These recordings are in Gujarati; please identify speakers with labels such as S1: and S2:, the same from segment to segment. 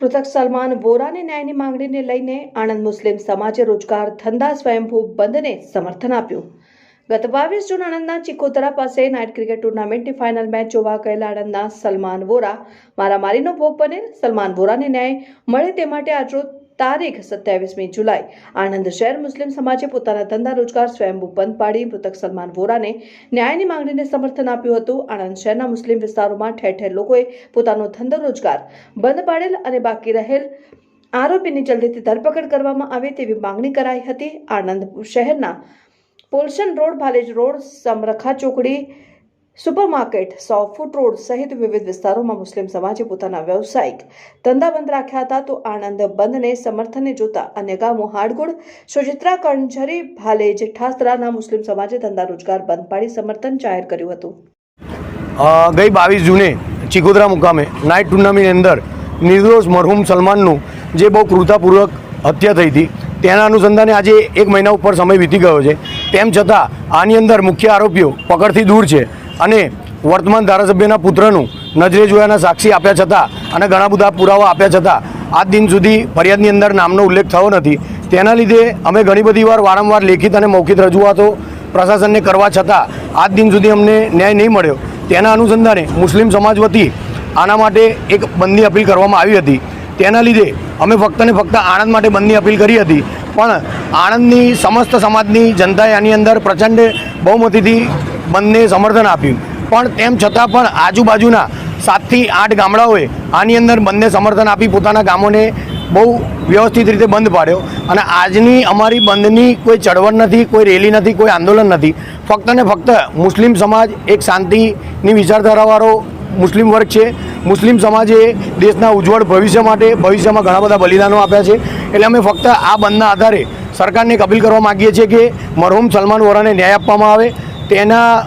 S1: પૃથક સલમાન વોરાને ન્યાયની માંગણીને લઈને આણંદ મુસ્લિમ સમાજે રોજગાર ધંધા સ્વયંભૂ બંધને સમર્થન આપ્યું. ગત બાવીસ જૂન આણંદના ચિકોતરા પાસે નાઇટ ક્રિકેટ ટુર્નામેન્ટની ફાઇનલ મેચ જોવા ગયેલા આણંદના સલમાન વોરા. મારામારીનો ભોગ બનેલ સલમાન વોરાને ન્યાય મળે તે માટે આજરોજ તારીખ સત્યાવીસમી જુલાઈ. આણંદ શહેર મુસ્લિમ સમાજે પોતાના ધંધા રોજગાર સ્વયંભૂ બંધ પાડી મૃતક સલમાન વોરાને ન્યાયની માંગણીને સમર્થન આપ્યું હતું. આણંદ શહેરના મુસ્લિમ વિસ્તારોમાં ઠેર ઠેર લોકોએ પોતાનો ધંધો રોજગાર બંધ પાડેલ અને બાકી રહેલ આરોપીની જલ્દીથી ધરપકડ કરવામાં આવે તેવી માંગણી કરાઈ હતી. આણંદ શહેરના પોલશન રોડ, ભાલેજ રોડ, સમરખા ચોકડી સુપરમાર્કેટ સો ફૂટ રોડ સહિત વિવિધ વિસ્તારોમાં મુસ્લિમ સમાજે પોતાના વ્યવસાયિક ધંધા બંધ રાખ્યા હતા તો આણંદ બંધને સમર્થને જોતા અન્ય ગામો હાડગોળ, સુચિત્રા કણઝરી ભાલેજ, ઠાસરાના મુસ્લિમ સમાજે ધંધા રોજગાર બંધ પાડી સમર્થન જાહેર કર્યું હતું.
S2: ગઈ બાવીસ જૂને ચિકોદરા મુકામે નાઇટ ટુર્નામેન્ટની અંદર નિર્દોષ મરહુમ સલમાનનું જે બહુ ક્રૂરતાપૂર્વક હત્યા થઈ હતી, તેના અનુસંધાને આજે એક મહિના ઉપર સમય વીતી ગયો છે. તેમ છતાં આની અંદર મુખ્ય આરોપીઓ પકડથી દૂર છે. અને વર્તમાન ધારાસભ્યના પુત્રનું નજરે જોયાના સાક્ષી આપ્યા છતાં અને ઘણા બધા પુરાવા આપ્યા છતાં આજ દિન સુધી ફરિયાદની અંદર નામનો ઉલ્લેખ થયો નથી. તેના લીધે અમે ઘણી બધી વાર વારંવાર લેખિત અને મૌખિક રજૂઆતો પ્રશાસનને કરવા છતાં આજ દિન સુધી અમને ન્યાય નહીં મળ્યો. તેના અનુસંધાને મુસ્લિમ સમાજ વતી આના માટે એક બંધની અપીલ કરવામાં આવી હતી. તેના લીધે અમે ફક્ત ને ફક્ત આણંદ માટે બંધની અપીલ કરી હતી. પણ આણંદની સમસ્ત સમાજની જનતાએ આની અંદર પ્રચંડ બહુમતીથી બંધને સમર્થન આપ્યું. પણ તેમ છતાં પણ આજુબાજુના સાતથી આઠ ગામડાઓએ આની અંદર બંને સમર્થન આપી પોતાના ગામોને બહુ વ્યવસ્થિત રીતે બંધ પાડ્યો. અને આજની અમારી બંધની કોઈ ચળવળ નથી, કોઈ રેલી નથી, કોઈ આંદોલન નથી. ફક્ત ને ફક્ત મુસ્લિમ સમાજ એક શાંતિની વિચારધારાવાળો મુસ્લિમ વર્ગ છે. મુસ્લિમ સમાજે દેશના ઉજ્જવળ ભવિષ્ય માટે ભવિષ્યમાં ઘણા બધા બલિદાનો આપ્યા છે. એટલે અમે ફક્ત આ બંધના આધારે સરકારને એક અપીલ કરવા માગીએ છીએ કે મરહુમ સલમાન વોરાને ન્યાય આપવામાં આવે. તેના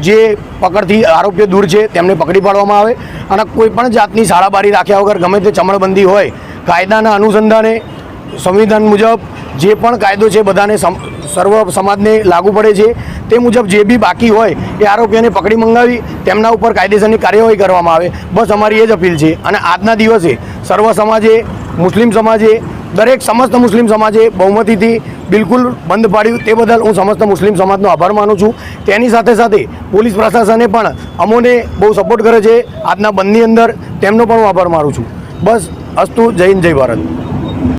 S2: જે પકડથી આરોપીઓ દૂર છે, તેમને પકડી પાડવામાં આવે અને કોઈપણ જાતની શાળાબારી રાખ્યા વગર ગમે તે ચમડબંધી હોય, કાયદાના અનુસંધાને સંવિધાન મુજબ જે પણ કાયદો છે, બધાને સર્વ સમાજને લાગુ પડે છે, તે મુજબ જે બી બાકી હોય, એ આરોપીઓને પકડી મંગાવી, તેમના ઉપર કાયદેસરની કાર્યવાહી કરવામાં આવે. બસ અમારી એ જ અપીલ છે. અને આજના દિવસે સર્વ સમાજે, મુસ્લિમ સમાજે, દરેક સમસ્ત મુસ્લિમ સમાજે બહુમતીથી બિલકુલ બંધ પાડ્યું. તે બદલ હું સમસ્ત મુસ્લિમ સમાજનો આભાર માનું છું. તેની સાથે સાથે પોલીસ પ્રશાસને પણ અમોને બહુ સપોર્ટ કરે છે. આજના બંધની અંદર તેમનો પણ હું આભાર માનું છું. બસ, અસ્તુ, જય હિન્દ, જય ભારત.